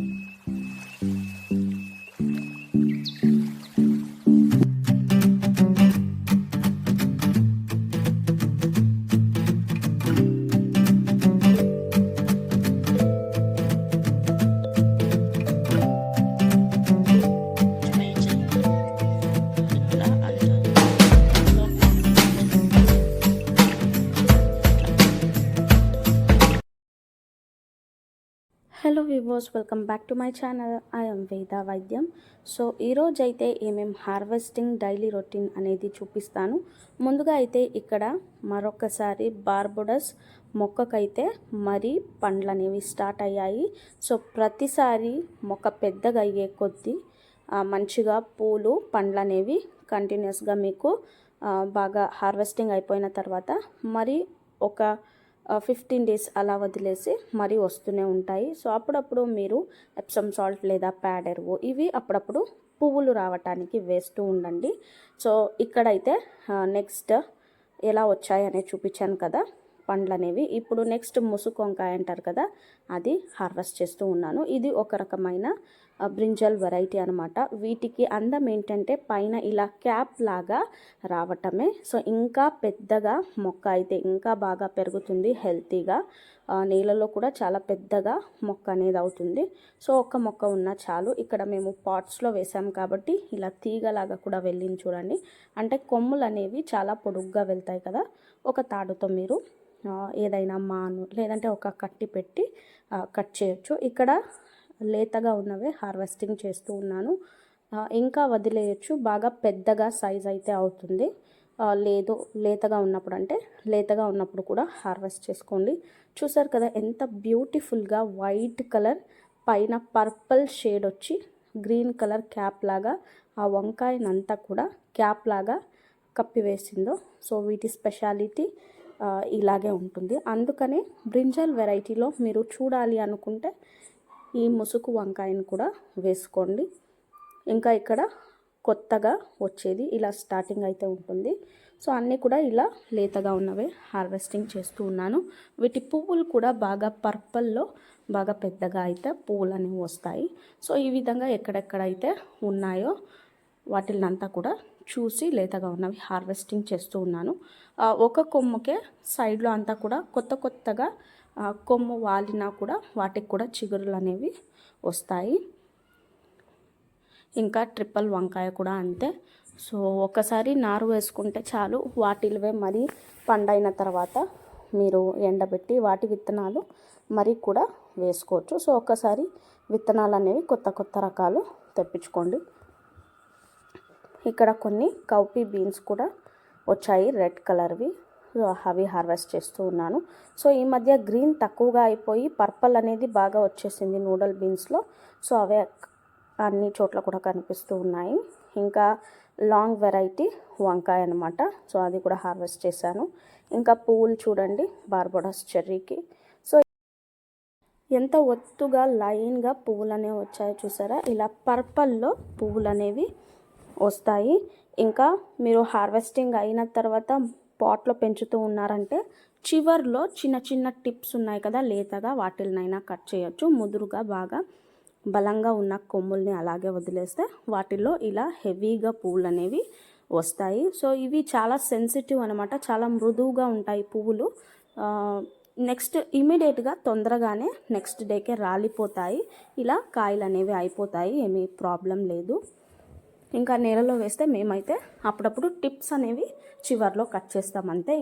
Mm-hmm. Hello వివోస్ welcome back to my channel. I'm Veda Vaidyam. So ఈరోజు అయితే ఏమేం harvesting daily routine అనేది చూపిస్తాను. ముందుగా అయితే ఇక్కడ మరొకసారి బార్బుడస్ మొక్కకైతే మరీ పండ్లు అనేవి స్టార్ట్ అయ్యాయి. సో ప్రతిసారి మొక్క పెద్దగా అయ్యే కొద్దీ మంచిగా పూలు పండ్లు అనేవి కంటిన్యూస్గా మీకు బాగా హార్వెస్టింగ్ అయిపోయిన తర్వాత మరి ఒక ఫిఫ్టీన్ డేస్ అలా వదిలేసి మరీ వస్తూనే ఉంటాయి. సో అప్పుడప్పుడు మీరు ఎప్సమ్ సాల్ట్ లేదా ప్యాడ్ ఇవి అప్పుడప్పుడు పువ్వులు రావటానికి వేస్తూ ఉండండి. సో ఇక్కడైతే నెక్స్ట్ ఎలా వచ్చాయి చూపించాను కదా పండ్లు అనేవి ఇప్పుడు నెక్స్ట్ ముసుకొంకాయ అంటారు కదా అది హార్వెస్ట్ చేస్తూ ఉన్నాను. ఇది ఒక రకమైన బ్రింజల్ వెరైటీ అనమాట వీటికి అందం ఏంటంటే పైన ఇలా క్యాప్ లాగా రావటమే. సో ఇంకా పెద్దగా మొక్క అయితే ఇంకా బాగా పెరుగుతుంది హెల్తీగా నేలలో నీళ్ళలో కూడా చాలా పెద్దగా మొక్క అనేది అవుతుంది. సో ఒక్క మొక్క ఉన్నా చాలు. ఇక్కడ మేము పాట్స్లో వేసాం కాబట్టి ఇలా తీగలాగా కూడా వెళ్ళింది చూడండి. అంటే కొమ్ములు అనేవి చాలా పొడుగ్గా వెళ్తాయి కదా. ఒక తాడుతో మీరు ఏదైనా మాను లేదంటే ఒక కట్టి పెట్టి కట్ చేయొచ్చు. ఇక్కడ లేతగా ఉన్నవే హార్వెస్టింగ్ చేస్తూ ఉన్నాను. ఇంకా వదిలేయచ్చు. బాగా పెద్దగా సైజ్ అయితే అవుతుంది. లేదు లేతగా ఉన్నప్పుడు అంటే లేతగా ఉన్నప్పుడు కూడా హార్వెస్ట్ చేసుకోండి. చూసారు కదా ఎంత బ్యూటిఫుల్గా వైట్ కలర్ పైన పర్పుల్ షేడ్ వచ్చి గ్రీన్ కలర్ క్యాప్ లాగా ఆ వంకాయనంతా కూడా క్యాప్ లాగా కప్పివేసిందో సో వీటి స్పెషాలిటీ ఇలాగే ఉంటుంది. అందుకనే బ్రింజల్ వెరైటీలో మీరు చూడాలి అనుకుంటే ఈ ముసుగు వంకాయను కూడా వేసుకోండి. ఇంకా ఇక్కడ కొత్తగా వచ్చేది ఇలా స్టార్టింగ్ అయితే ఉంటుంది. సో అన్నీ కూడా ఇలా లేతగా ఉన్నవే హార్వెస్టింగ్ చేస్తూ ఉన్నాను. వీటి పువ్వులు కూడా బాగా పర్పల్లో బాగా పెద్దగా అయితే పువ్వులు అనేవి వస్తాయి. సో ఈ విధంగా ఎక్కడెక్కడైతే ఉన్నాయో వాటిల్నంతా కూడా చూసి లేతగా ఉన్నవి హార్వెస్టింగ్ చేస్తూ ఉన్నాను. ఒక కొమ్ముకే సైడ్లో అంతా కూడా కొత్త కొత్తగా కొమ్ము వాలినా కూడా వాటికి కూడా చిగురులు అనేవి వస్తాయి. ఇంకా ట్రిపుల్ వంకాయ కూడా అంతే. సో ఒకసారి నారు వేసుకుంటే చాలు. వాటిల్వే మరి పండైన తర్వాత మీరు ఎండబెట్టి వాటి విత్తనాలు మరి కూడా వేసుకోవచ్చు. సో ఒకసారి విత్తనాలు అనేవి కొత్త కొత్త రకాలు తెప్పించుకోండి. ఇక్కడ కొన్ని కౌపీ బీన్స్ కూడా వచ్చాయి రెడ్ కలర్వి. అవి హార్వెస్ట్ చేస్తూ ఉన్నాను. సో ఈ మధ్య గ్రీన్ తక్కువగా అయిపోయి పర్పల్ అనేది బాగా వచ్చేసింది నూడల్ బీన్స్లో. సో అవే అన్ని చోట్ల కూడా కనిపిస్తూ ఉన్నాయి. ఇంకా లాంగ్ వెరైటీ వంకాయ అనమాట సో అది కూడా హార్వెస్ట్ చేశాను. ఇంకా పువ్వులు చూడండి బార్బోడస్ చెర్రీకి. సో ఎంత ఒత్తుగా లైన్గా పువ్వులు అనేవి వచ్చాయో చూసారా? ఇలా పర్పల్లో పువ్వులు అనేవి వస్తాయి. ఇంకా మీరు హార్వెస్టింగ్ అయిన తర్వాత పాట్లో పెంచుతూ ఉన్నారంటే చివర్లో చిన్న చిన్న టిప్స్ ఉన్నాయి కదా లేతగా వాటిల్నైనా కట్ చేయొచ్చు. ముదురుగా బాగా బలంగా ఉన్న కొమ్ముల్ని అలాగే వదిలేస్తే వాటిల్లో ఇలా హెవీగా పువ్వులు అనేవి వస్తాయి. సో ఇవి చాలా సెన్సిటివ్ అనమాట చాలా మృదువుగా ఉంటాయి పువ్వులు. నెక్స్ట్ ఇమీడియట్గా తొందరగానే నెక్స్ట్ డేకే రాలిపోతాయి. ఇలా కాయలు అనేవి అయిపోతాయి. ఏమీ ప్రాబ్లం లేదు. ఇంకా నేలలో వేస్తే మేమైతే అప్పుడప్పుడు టిప్స్ అనేవి చివర్లో కట్ చేస్తామంతే.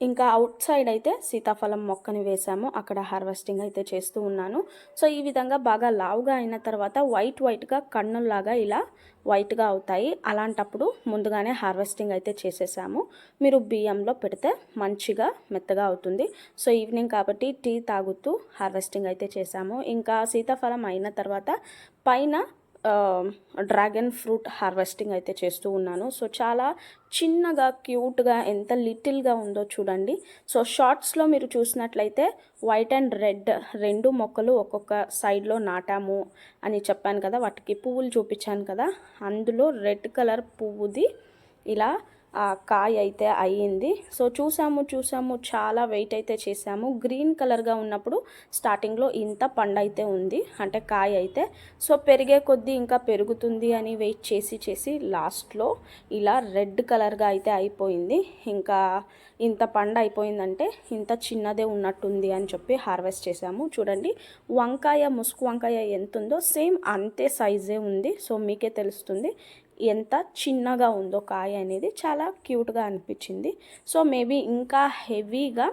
ఇంకా అవుట్ సైడ్ అయితే సీతాఫలం మొక్కని వేసాము. అక్కడ హార్వెస్టింగ్ అయితే చేస్తూ ఉన్నాను. సో ఈ విధంగా బాగా లావుగా అయిన తర్వాత వైట్ వైట్గా కన్నుల్లాగా ఇలా వైట్గా అవుతాయి. అలాంటప్పుడు ముందుగానే హార్వెస్టింగ్ అయితే చేసేసాము. మీరు బియ్యంలో పెడితే మంచిగా మెత్తగా అవుతుంది. సో ఈవినింగ్ కాబట్టి టీ తాగుతూ హార్వెస్టింగ్ అయితే చేసాము. ఇంకా సీతాఫలం అయిన తర్వాత పైన డ్రాగన్ ఫ్రూట్ హార్వెస్టింగ్ అయితే చేస్తూ ఉన్నాను. సో చాలా చిన్నగా క్యూట్గా ఎంత లిటిల్గా ఉందో చూడండి. సో షార్ట్స్లో మీరు చూసినట్లయితే వైట్ అండ్ రెడ్ రెండు మొక్కలు ఒక్కొక్క సైడ్లో నాటాము అని చెప్పాను కదా. వాటికి పువ్వులు చూపించాను కదా. అందులో రెడ్ కలర్ పువ్వుది. ఇలా కాయ అయితే అయ్యింది. సో చూసాము చూసాము చాలా వెయిట్ అయితే చేసాము. గ్రీన్ కలర్గా ఉన్నప్పుడు స్టార్టింగ్లో ఇంత పండు అయితే ఉంది అంటే కాయ అయితే. సో పెరిగే కొద్దీ ఇంకా పెరుగుతుంది అని వెయిట్ చేసి చేసి లాస్ట్లో ఇలా రెడ్ కలర్గా అయితే అయిపోయింది. ఇంకా ఇంత పండు అయిపోయిందంటే ఇంత చిన్నదే ఉన్నట్టుంది అని చెప్పి హార్వెస్ట్ చేసాము. చూడండి వంకాయ ముసుగు వంకాయ ఎంత ఉందో సేమ్ అంతే సైజే ఉంది. సో మీకే తెలుస్తుంది. ఎంత చిన్నగా ఉందో కాయ అనేది చాలా క్యూట్గా అనిపించింది. సో మేబీ ఇంకా హెవీగా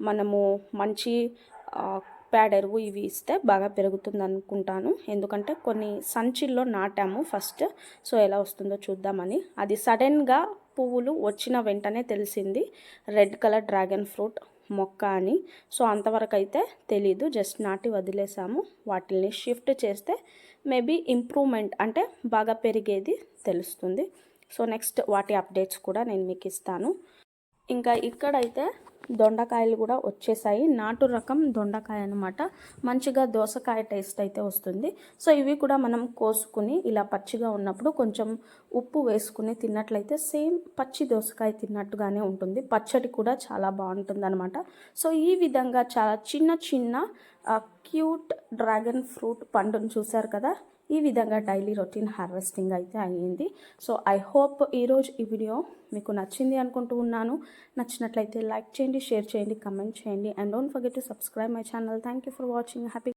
మనము మంచి ఆ, పేడ ఎరువు ఇవి ఇస్తే బాగా పెరుగుతుంది అనుకుంటాను ఎందుకంటే కొన్ని సంచిల్లో నాటాము ఫస్ట్. సో ఎలా వస్తుందో చూద్దామని. అది సడన్గా పువ్వులు వచ్చిన వెంటనే తెలిసింది. Red colour dragon fruit. మొక్క అని. సో అంతవరకు అయితే తెలీదు. జస్ట్ నాటి వదిలేసాము. వాటిని షిఫ్ట్ చేస్తే మేబీ ఇంప్రూవ్మెంట్ అంటే బాగా పెరిగేది తెలుస్తుంది. సో నెక్స్ట్ వాటి అప్డేట్స్ కూడా నేను మీకు ఇస్తాను. ఇంకా ఇక్కడైతే దొండకాయలు కూడా వచ్చేసాయి. నాటు రకం దొండకాయ అనమాట మంచిగా దోసకాయ టేస్ట్ అయితే వస్తుంది. సో ఇవి కూడా మనం కోసుకుని ఇలా పచ్చిగా ఉన్నప్పుడు కొంచెం ఉప్పు వేసుకుని తిన్నట్లయితే సేమ్ పచ్చి దోసకాయ తిన్నట్టుగానే ఉంటుంది. పచ్చడి కూడా చాలా బాగుంటుంది అనమాట సో ఈ విధంగా చాలా చిన్న చిన్న క్యూట్ డ్రాగన్ ఫ్రూట్ పండును చూసారు కదా? ఈ విధంగా డైలీ రొటీన్ హార్వెస్టింగ్ అయితే అయ్యింది. సో ఐ హోప్ ఈరోజు ఈ వీడియో మీకు నచ్చింది అనుకుంటూ ఉన్నాను. నచ్చినట్లయితే లైక్ చేయండి షేర్ చేయండి కమెంట్ చేయండి. And don't forget to subscribe my channel. Thank you for watching. Happy